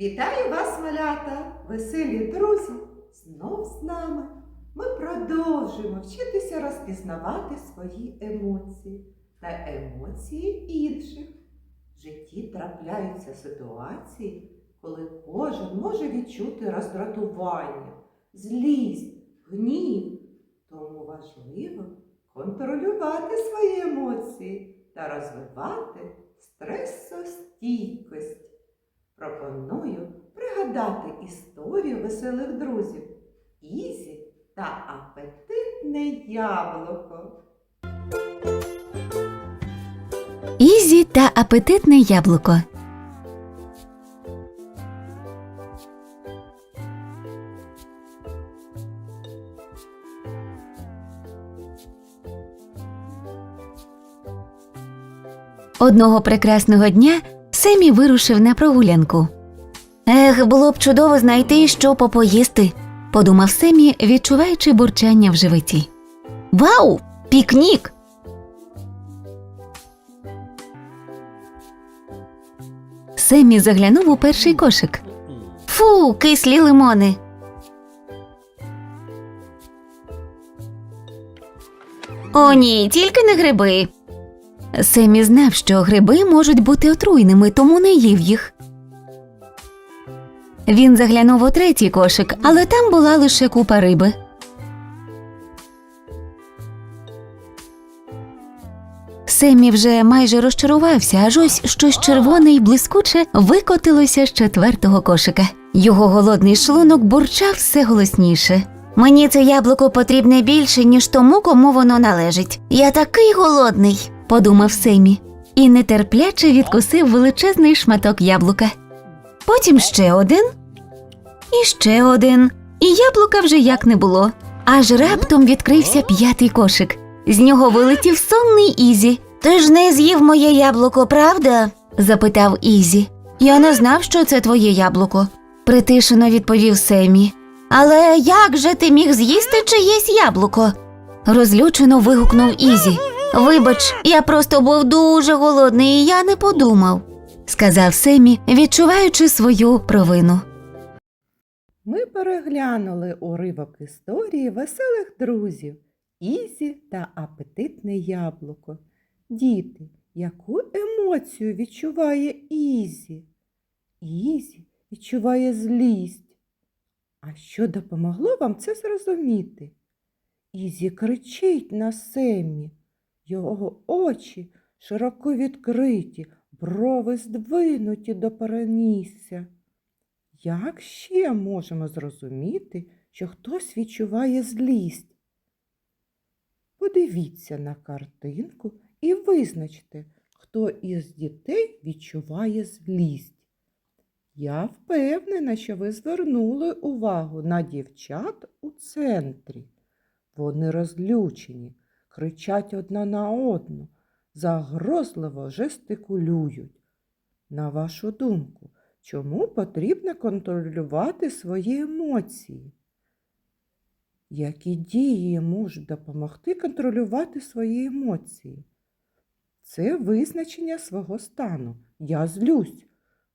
Вітаю вас, малята, веселі друзі! Знов з нами. Ми продовжуємо вчитися розпізнавати свої емоції та емоції інших. В житті трапляються ситуації, коли кожен може відчути роздратування, злість, гнів. Тому важливо контролювати свої емоції та розвивати стресостійкость. Пропоную пригадати історію веселих друзів Ізі та апетитне яблуко. Ізі та апетитне яблуко. Одного прекрасного дня Семі вирушив на прогулянку. Ех, було б чудово знайти, що попоїсти, подумав Семі, відчуваючи бурчання в животі. Вау! Пікнік! Семі заглянув у перший кошик. Фу, кислі лимони. О, ні, тільки не гриби. Семі знав, що гриби можуть бути отруйними, тому не їв їх. Він заглянув у третій кошик, але там була лише купа риби. Семі вже майже розчарувався, аж ось щось червоне й блискуче викотилося з четвертого кошика. Його голодний шлунок бурчав все голосніше. Мені це яблуко потрібне більше, ніж тому, кому воно належить. Я такий голодний, подумав Семі, і нетерпляче відкусив величезний шматок яблука. Потім ще один, і ще один, і яблука вже як не було. Аж раптом відкрився п'ятий кошик. З нього вилетів сонний Ізі. Ти ж не з'їв моє яблуко, правда? запитав Ізі. Я не знав, що це твоє яблуко, притишено відповів Семі. Але як же ти міг з'їсти чиєсь яблуко? розлючено вигукнув Ізі. Вибач, я просто був дуже голодний, і я не подумав, сказав Семі, відчуваючи свою провину. Ми переглянули уривок історії веселих друзів Ізі та апетитне яблуко. Діти, яку емоцію відчуває Ізі? Ізі відчуває злість. А що допомогло вам це зрозуміти? Ізі кричить на Семі. Його очі широко відкриті, брови здвинуті до перенісся. Як ще можемо зрозуміти, що хтось відчуває злість? Подивіться на картинку і визначте, хто із дітей відчуває злість. Я впевнена, що ви звернули увагу на дівчат у центрі. Вони розлючені, кричать одна на одну, загрозливо жестикулюють. На вашу думку, чому потрібно контролювати свої емоції? Які дії можуть допомогти контролювати свої емоції? Це визначення свого стану. Я злюсь.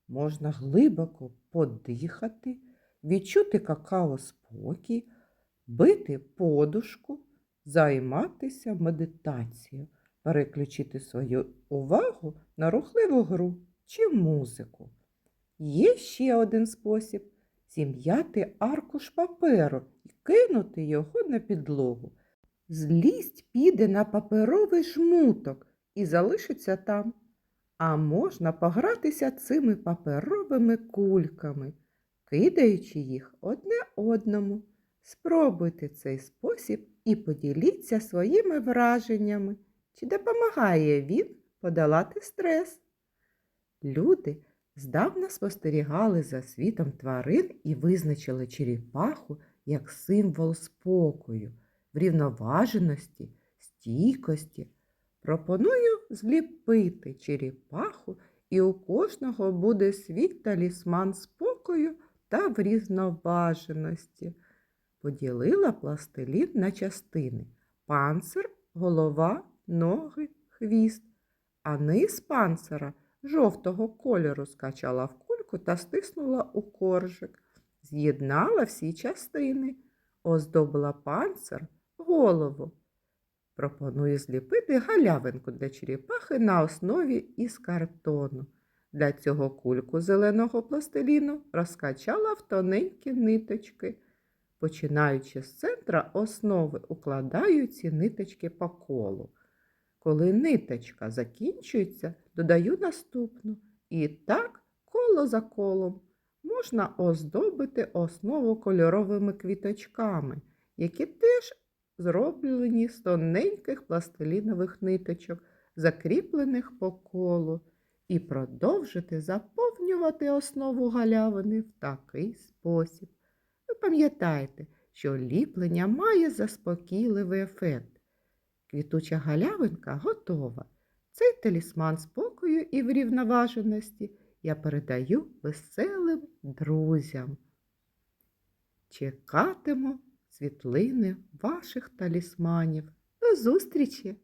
Можна глибоко подихати, відчути какао спокій, бити подушку, займатися медитацією, переключити свою увагу на рухливу гру чи музику. Є ще один спосіб зім'яти аркуш паперу і кинути його на підлогу. Злість піде на паперовий жмуток і залишиться там. А можна погратися цими паперовими кульками, кидаючи їх одне одному. Спробуйте цей спосіб і поділіться своїми враженнями, чи допомагає він подолати стрес. Люди здавна спостерігали за світом тварин і визначили черепаху як символ спокою, врівноваженості, стійкості. Пропоную зліпити черепаху, і у кожного буде свій талісман спокою та врівноваженості. Поділила пластилін на частини панцир, голова, ноги, хвіст, а низ панцира жовтого кольору скачала в кульку та стиснула у коржик, з'єднала всі частини, оздобила панцир, голову. Пропоную зліпити галявинку для черепахи на основі із картону. Для цього кульку зеленого пластиліну розкачала в тоненькі ниточки. Починаючи з центра основи, укладаю ці ниточки по колу. Коли ниточка закінчується, додаю наступну. І так, коло за колом, можна оздобити основу кольоровими квіточками, які теж зроблені з тоненьких пластилінових ниточок, закріплених по колу, і продовжити заповнювати основу галявини в такий спосіб. Ви пам'ятаєте, що ліплення має заспокійливий ефект. Квітуча галявинка готова. Цей талісман спокою і врівноваженості я передаю веселим друзям. Чекатиму світлини ваших талісманів. До зустрічі!